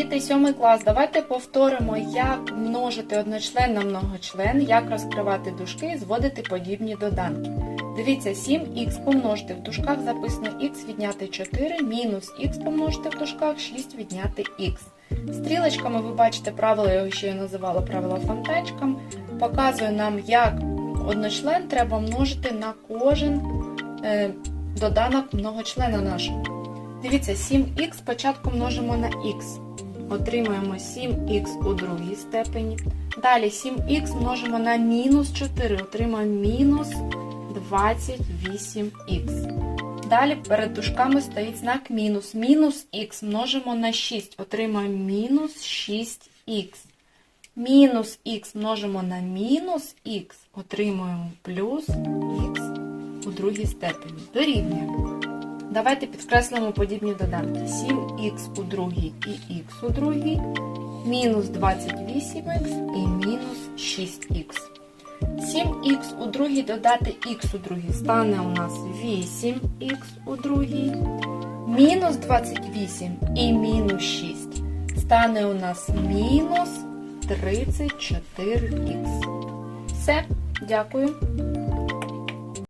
Діти, сьомий клас, давайте повторимо, як множити одночлен на многочлен, як розкривати дужки і зводити подібні доданки. Дивіться, 7х помножити в дужках записано х відняти 4, мінус х помножити в дужках 6 відняти х. Стрілочками ви бачите правило, я його ще я називала правило фонтанчиком, показує нам, як одночлен треба множити на кожен е, доданок многочлена нашого. Дивіться, 7х спочатку множимо на х. Отримаємо 7х у другій степені. Далі 7х множимо на мінус 4, отримаємо мінус 28х. Далі перед дужками стоїть знак мінус. Мінус х множимо на 6, отримаємо мінус 6х. Мінус х множимо на мінус х, отримуємо плюс х у другій степені. Дорівнює. Давайте підкреслимо подібні доданки. 7х у другій і х у другій, мінус 28х і мінус 6х. 7х у другій додати х у другій стане у нас 8х у другій, мінус 28 і мінус 6 стане у нас мінус 34х. Все, дякую.